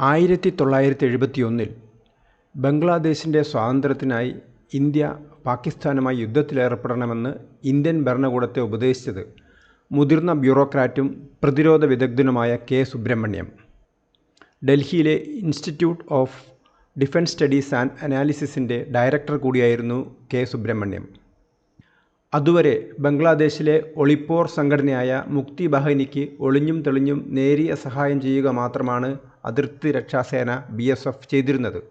ആയിരത്തി തൊള്ളായിരത്തി എഴുപത്തി ഒന്നിൽ ബംഗ്ലാദേശിന്റെ സ്വാതന്ത്ര്യത്തിനായി ഇന്ത്യ പാകിസ്ഥാനുമായി യുദ്ധത്തിലേർപ്പെടണമെന്ന് ഇന്ത്യൻ ഭരണകൂടത്തെ ഉപദേശിച്ചത് മുതിർന്ന ബ്യൂറോക്രാറ്റും പ്രതിരോധ വിദഗ്ധനുമായ കെ സുബ്രഹ്മണ്യം. ഡൽഹിയിലെ institute of defence studies and അനാലിസിസിന്റെ director കൂടിയായിരുന്നു കെ സുബ്രഹ്മണ്യം. അതുവരെ ബംഗ്ലാദേശിലെ ഒളിപ്പോർ സംഘടനയായ മുക്തി ബഹനിക്ക് ഒളിഞ്ഞും തെളിഞ്ഞും നേരിയ സഹായം ചെയ്യുക മാത്രമാണ് അതിർത്തി രക്ഷാസേന ബി എസ് എഫ് ചെയ്തിരുന്നത്.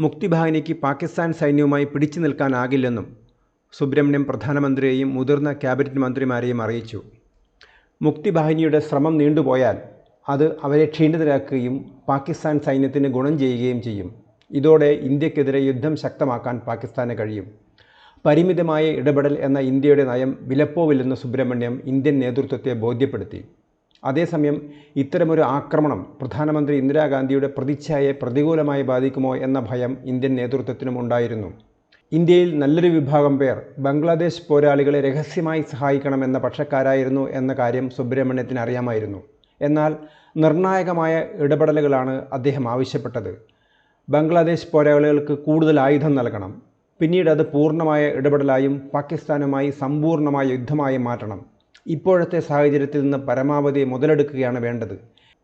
മുക്തിഭാഗിനിക്ക് പാകിസ്ഥാൻ സൈന്യവുമായി പിടിച്ചു നിൽക്കാനാകില്ലെന്നും സുബ്രഹ്മണ്യം പ്രധാനമന്ത്രിയെയും മുതിർന്ന ക്യാബിനറ്റ് മന്ത്രിമാരെയും അറിയിച്ചു. മുക്തിബാഹിനിയുടെ ശ്രമം നീണ്ടുപോയാൽ അത് അവരെ ക്ഷീണിതരാക്കുകയും പാകിസ്ഥാൻ സൈന്യത്തിന് ഗുണം ചെയ്യുകയും ചെയ്യും. ഇതോടെ ഇന്ത്യക്കെതിരെ യുദ്ധം ശക്തമാക്കാൻ പാകിസ്ഥാന് കഴിയും. പരിമിതമായ ഇടപെടൽ എന്ന ഇന്ത്യയുടെ നയം വിലപ്പോവില്ലെന്ന് സുബ്രഹ്മണ്യം ഇന്ത്യൻ നേതൃത്വത്തെ ബോധ്യപ്പെടുത്തി. അതേസമയം ഇത്തരമൊരു ആക്രമണം പ്രധാനമന്ത്രി ഇന്ദിരാഗാന്ധിയുടെ പ്രതിച്ഛായയെ പ്രതികൂലമായി ബാധിക്കുമോ എന്ന ഭയം ഇന്ത്യൻ നേതൃത്വത്തിനും ഉണ്ടായിരുന്നു. ഇന്ത്യയിൽ നല്ലൊരു വിഭാഗം പേർ ബംഗ്ലാദേശ് പോരാളികളെ രഹസ്യമായി സഹായിക്കണമെന്ന പക്ഷക്കാരായിരുന്നു എന്ന കാര്യം സുബ്രഹ്മണ്യത്തിന് അറിയാമായിരുന്നു. എന്നാൽ നിർണായകമായ ഇടപെടലുകളാണ് അദ്ദേഹം ആവശ്യപ്പെട്ടത്. ബംഗ്ലാദേശ് പോരാളികൾക്ക് കൂടുതൽ ആയുധം നൽകണം. പിന്നീട് അത് പൂർണമായ ഇടപെടലായും പാകിസ്ഥാനുമായി സമ്പൂർണമായ യുദ്ധമായും മാറ്റണം. ഇപ്പോഴത്തെ സാഹചര്യത്തിൽ നിന്ന് പരമാവധി മുതലെടുക്കുകയാണ് വേണ്ടത്.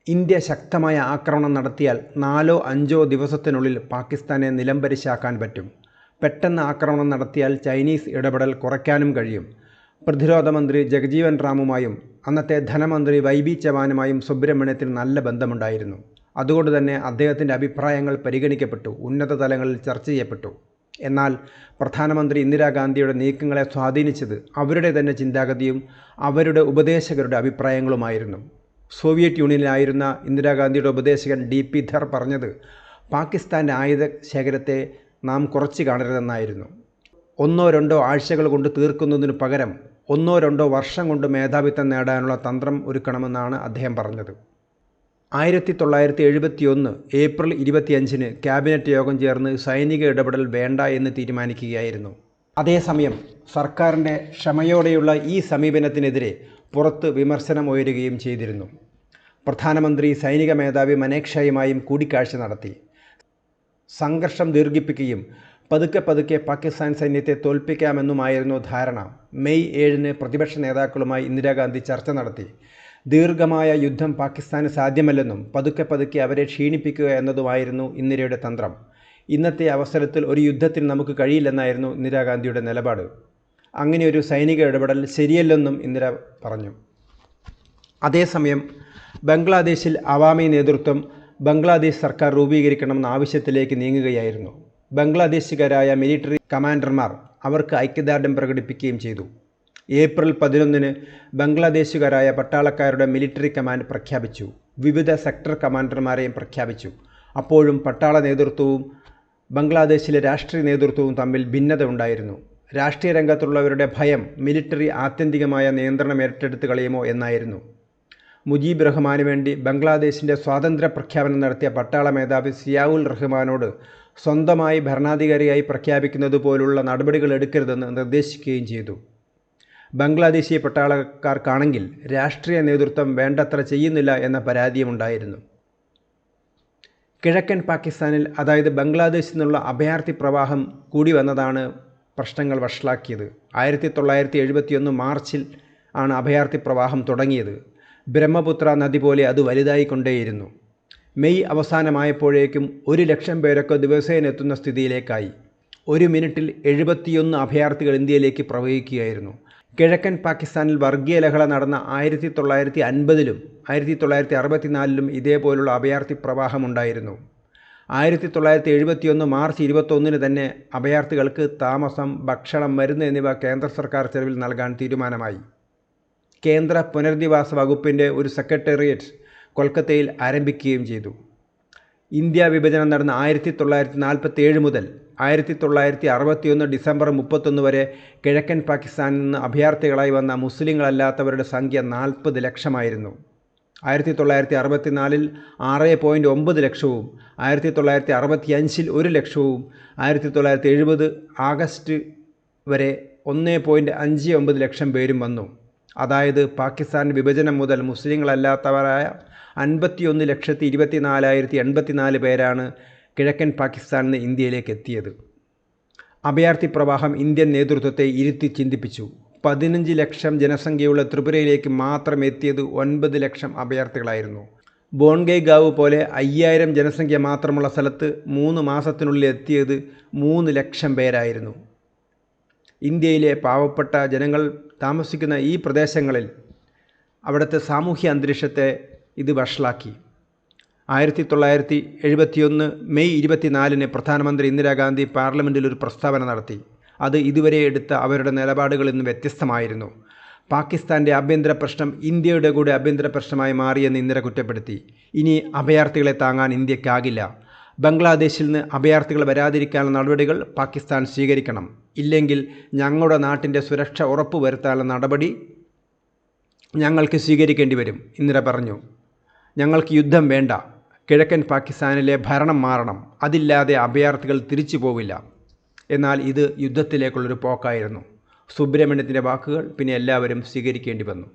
ഇന്ത്യ ശക്തമായ ആക്രമണം നടത്തിയാൽ നാലോ അഞ്ചോ ദിവസത്തിനുള്ളിൽ പാകിസ്ഥാനെ നിലംപരിശാക്കാൻ പറ്റും. പെട്ടെന്ന് ആക്രമണം നടത്തിയാൽ ചൈനീസ് ഇടപെടൽ കുറയ്ക്കാനും കഴിയും. പ്രതിരോധ മന്ത്രി ജഗജീവൻ റാമുമായും അന്നത്തെ ധനമന്ത്രി വൈ ബി ചവാനുമായും സുബ്രഹ്മണ്യത്തിന് നല്ല ബന്ധമുണ്ടായിരുന്നു. അതുകൊണ്ട് തന്നെ അദ്ദേഹത്തിന്റെ അഭിപ്രായങ്ങൾ പരിഗണിക്കപ്പെട്ടു. ഉന്നത തലങ്ങളിൽ ചർച്ച ചെയ്യപ്പെട്ടു. എന്നാൽ പ്രധാനമന്ത്രി ഇന്ദിരാഗാന്ധിയുടെ നീക്കങ്ങളെ സ്വാധീനിച്ചത് അവരുടെ തന്നെ ചിന്താഗതിയും അവരുടെ ഉപദേശകരുടെ അഭിപ്രായങ്ങളുമായിരുന്നു. സോവിയറ്റ് യൂണിയനിലായിരുന്ന ഇന്ദിരാഗാന്ധിയുടെ ഉപദേശകൻ ഡി പി ധർ പറഞ്ഞത് പാകിസ്ഥാന്റെ ആയുധ ശേഖരത്തെ നാം കുറച്ച് കാണരുതെന്നായിരുന്നു. ഒന്നോ രണ്ടോ ആഴ്ചകൾ കൊണ്ട് തീർക്കുന്നതിനു പകരം ഒന്നോ രണ്ടോ വർഷം കൊണ്ട് മേധാവിത്വം നേടാനുള്ള തന്ത്രം ഒരുക്കണമെന്നാണ് അദ്ദേഹം പറഞ്ഞത്. ആയിരത്തി തൊള്ളായിരത്തി എഴുപത്തി ഒന്ന് ഏപ്രിൽ ഇരുപത്തിയഞ്ചിന് ക്യാബിനറ്റ് യോഗം ചേർന്ന് സൈനിക ഇടപെടൽ വേണ്ട എന്ന് തീരുമാനിക്കുകയായിരുന്നു. അതേസമയം സർക്കാരിന്റെ ക്ഷമയോടെയുള്ള ഈ സമീപനത്തിനെതിരെ പുറത്ത് വിമർശനം ഉയരുകയും ചെയ്തിരുന്നു. പ്രധാനമന്ത്രി സൈനിക മേധാവി മനേക്ഷയുമായും കൂടിക്കാഴ്ച നടത്തി. സംഘർഷം ദീർഘിപ്പിക്കുകയും പതുക്കെ പതുക്കെ പാകിസ്ഥാൻ സൈന്യത്തെ തോൽപ്പിക്കാമെന്നുമായിരുന്നു ധാരണ. മെയ് ഏഴിന് പ്രതിപക്ഷ നേതാക്കളുമായി ഇന്ദിരാഗാന്ധി ചർച്ച നടത്തി. ദീർഘമായ യുദ്ധം പാകിസ്ഥാന് സാധ്യമല്ലെന്നും പതുക്കെ പതുക്കെ അവരെ ക്ഷീണിപ്പിക്കുക എന്നതുമായിരുന്നു ഇന്ദിരയുടെ തന്ത്രം. ഇന്നത്തെ അവസരത്തിൽ ഒരു യുദ്ധത്തിന് നമുക്ക് കഴിയില്ലെന്നായിരുന്നു ഇന്ദിരാഗാന്ധിയുടെ നിലപാട്. അങ്ങനെ ഒരു സൈനിക ഇടപെടൽ ശരിയല്ലെന്നും ഇന്ദിര പറഞ്ഞു. അതേസമയം ബംഗ്ലാദേശിൽ അവാമി നേതൃത്വം ബംഗ്ലാദേശ് സർക്കാർ രൂപീകരിക്കണമെന്ന ആവശ്യത്തിലേക്ക് നീങ്ങുകയായിരുന്നു. ബംഗ്ലാദേശുകാരായ മിലിറ്ററി കമാൻഡർമാർ അവർക്ക് ഐക്യദാർഢ്യം പ്രകടിപ്പിക്കുകയും ചെയ്തു. ഏപ്രിൽ പതിനൊന്നിന് ബംഗ്ലാദേശുകാരായ പട്ടാളക്കാരുടെ മിലിറ്ററി കമാൻഡ് പ്രഖ്യാപിച്ചു. വിവിധ സെക്ടർ കമാൻഡർമാരെയും പ്രഖ്യാപിച്ചു. അപ്പോഴും പട്ടാള നേതൃത്വവും ബംഗ്ലാദേശിലെ രാഷ്ട്രീയ നേതൃത്വവും തമ്മിൽ ഭിന്നത ഉണ്ടായിരുന്നു. രാഷ്ട്രീയ രംഗത്തുള്ളവരുടെ ഭയം മിലിറ്ററി ആത്യന്തികമായ നിയന്ത്രണം ഏറ്റെടുത്ത് കളയുമോ എന്നായിരുന്നു. മുജീബ് റഹ്മാന് വേണ്ടി ബംഗ്ലാദേശിന്റെ സ്വാതന്ത്ര്യ പ്രഖ്യാപനം നടത്തിയ പട്ടാള മേധാവി സിയാവുൽ റഹ്മാനോട് സ്വന്തമായി ഭരണാധികാരിയായി പ്രഖ്യാപിക്കുന്നത് പോലുള്ള നടപടികൾ എടുക്കരുതെന്ന് നിർദ്ദേശിക്കുകയും ചെയ്തു. ബംഗ്ലാദേശി പട്ടാളക്കാർക്കാണെങ്കിൽ രാഷ്ട്രീയ നേതൃത്വം വേണ്ടത്ര ചെയ്യുന്നില്ല എന്ന പരാതിയുമുണ്ടായിരുന്നു. കിഴക്കൻ പാകിസ്ഥാനിൽ അതായത് ബംഗ്ലാദേശിൽ നിന്നുള്ള അഭയാർത്ഥി പ്രവാഹം കൂടി വന്നതാണ് പ്രശ്നങ്ങൾ വഷളാക്കിയത്. ആയിരത്തി തൊള്ളായിരത്തി എഴുപത്തിയൊന്ന് മാർച്ചിൽ ആണ് അഭയാർത്ഥി പ്രവാഹം തുടങ്ങിയത്. ബ്രഹ്മപുത്ര നദി പോലെ അത് വലുതായി വലുതായിക്കൊണ്ടേയിരുന്നു. മെയ് അവസാനമായപ്പോഴേക്കും ഒരു ലക്ഷം പേരൊക്കെ ദിവസേന എത്തുന്ന സ്ഥിതിയിലേക്കായി. ഒരു മിനിറ്റിൽ എഴുപത്തിയൊന്ന് അഭയാർത്ഥികൾ ഇന്ത്യയിലേക്ക് പ്രവഹിക്കുകയായിരുന്നു. കിഴക്കൻ പാകിസ്ഥാനിൽ വർഗീയ ലഹള നടന്ന ആയിരത്തി തൊള്ളായിരത്തി അൻപതിലും ആയിരത്തി തൊള്ളായിരത്തി അറുപത്തിനാലിലും ഇതേപോലുള്ള അഭയാർത്ഥി പ്രവാഹമുണ്ടായിരുന്നു. ആയിരത്തി തൊള്ളായിരത്തി എഴുപത്തിയൊന്ന് മാർച്ച് ഇരുപത്തൊന്നിന് തന്നെ അഭയാർത്ഥികൾക്ക് താമസം ഭക്ഷണം മരുന്ന് എന്നിവ കേന്ദ്ര സർക്കാർ ചെലവിൽ നൽകാൻ തീരുമാനമായി. കേന്ദ്ര പുനരധിവാസ വകുപ്പിന്റെ ഒരു സെക്രട്ടേറിയറ്റ് കൊൽക്കത്തയിൽ ആരംഭിക്കുകയും ചെയ്തു. ഇന്ത്യ വിഭജനം നടന്ന ആയിരത്തി തൊള്ളായിരത്തി നാൽപ്പത്തി ഏഴ് മുതൽ ആയിരത്തി തൊള്ളായിരത്തി അറുപത്തിയൊന്ന് ഡിസംബർ മുപ്പത്തൊന്ന് വരെ കിഴക്കൻ പാകിസ്ഥാനിൽ നിന്ന് അഭയാർത്ഥികളായി വന്ന മുസ്ലിങ്ങളല്ലാത്തവരുടെ സംഖ്യ നാൽപ്പത് ലക്ഷമായിരുന്നു. ആയിരത്തി തൊള്ളായിരത്തി അറുപത്തിനാലിൽ ആറ് പോയിന്റ് ഒമ്പത് ലക്ഷവും ആയിരത്തി തൊള്ളായിരത്തി അറുപത്തി അഞ്ചിൽ ഒരു ലക്ഷവും ആയിരത്തി തൊള്ളായിരത്തി എഴുപത് ആഗസ്റ്റ് വരെ ഒന്ന് പോയിന്റ് അഞ്ച് ഒമ്പത് ലക്ഷം പേരും വന്നു. അതായത് പാകിസ്ഥാൻ വിഭജനം മുതൽ മുസ്ലിങ്ങളല്ലാത്തവരായ അൻപത്തിയൊന്ന് ലക്ഷത്തി ഇരുപത്തി നാലായിരത്തി എൺപത്തിനാല് പേരാണ് കിഴക്കൻ പാകിസ്ഥാനിൽ നിന്ന് ഇന്ത്യയിലേക്ക് എത്തിയത്. അഭയാർത്ഥി പ്രവാഹം ഇന്ത്യൻ നേതൃത്വത്തെ ഇരുത്തി ചിന്തിപ്പിച്ചു. പതിനഞ്ച് ലക്ഷം ജനസംഖ്യയുള്ള ത്രിപുരയിലേക്ക് മാത്രം എത്തിയത് ഒൻപത് ലക്ഷം അഭയാർത്ഥികളായിരുന്നു. ബോൺഗൈഗാവ് പോലെ അയ്യായിരം ജനസംഖ്യ മാത്രമുള്ള സ്ഥലത്ത് മൂന്ന് മാസത്തിനുള്ളിൽ എത്തിയത് മൂന്ന് ലക്ഷം പേരായിരുന്നു. ഇന്ത്യയിലെ പാവപ്പെട്ട ജനങ്ങൾ താമസിക്കുന്ന ഈ പ്രദേശങ്ങളിൽ അവിടുത്തെ സാമൂഹ്യ അന്തരീക്ഷത്തെ ഇത് വഷളാക്കി. ആയിരത്തി തൊള്ളായിരത്തി എഴുപത്തിയൊന്ന് മെയ് ഇരുപത്തിനാലിന് പ്രധാനമന്ത്രി ഇന്ദിരാഗാന്ധി പാർലമെന്റിൽ ഒരു പ്രസ്താവന നടത്തി. അത് ഇതുവരെ എടുത്ത അവരുടെ നിലപാടുകളിൽ നിന്ന് വ്യത്യസ്തമായിരുന്നു. പാകിസ്ഥാന്റെ ആഭ്യന്തര പ്രശ്നം ഇന്ത്യയുടെ കൂടെ ആഭ്യന്തര പ്രശ്നമായി മാറിയെന്ന് ഇന്ദിര കുറ്റപ്പെടുത്തി. ഇനി അഭയാർത്ഥികളെ താങ്ങാൻ ഇന്ത്യക്കാകില്ല. ബംഗ്ലാദേശിൽ നിന്ന് അഭയാർത്ഥികൾ വരാതിരിക്കാനുള്ള നടപടികൾ പാകിസ്ഥാൻ സ്വീകരിക്കണം. ഇല്ലെങ്കിൽ ഞങ്ങളുടെ നാട്ടിന്റെ സുരക്ഷ ഉറപ്പുവരുത്താനുള്ള നടപടി ഞങ്ങൾക്ക് സ്വീകരിക്കേണ്ടി വരും ഇന്ദിര പറഞ്ഞു. ഞങ്ങൾക്ക് യുദ്ധം വേണ്ട. കിഴക്കൻ പാകിസ്ഥാനിലെ ഭരണം മാറണം. അതില്ലാതെ അഭയാർത്ഥികൾ തിരിച്ചു പോവില്ല. എന്നാൽ ഇത് യുദ്ധത്തിലേക്കുള്ളൊരു പോക്കായിരുന്നു. സുബ്രഹ്മണ്യത്തിന്റെ വാക്കുകൾ പിന്നെ എല്ലാവരും സ്വീകരിക്കേണ്ടി വന്നു.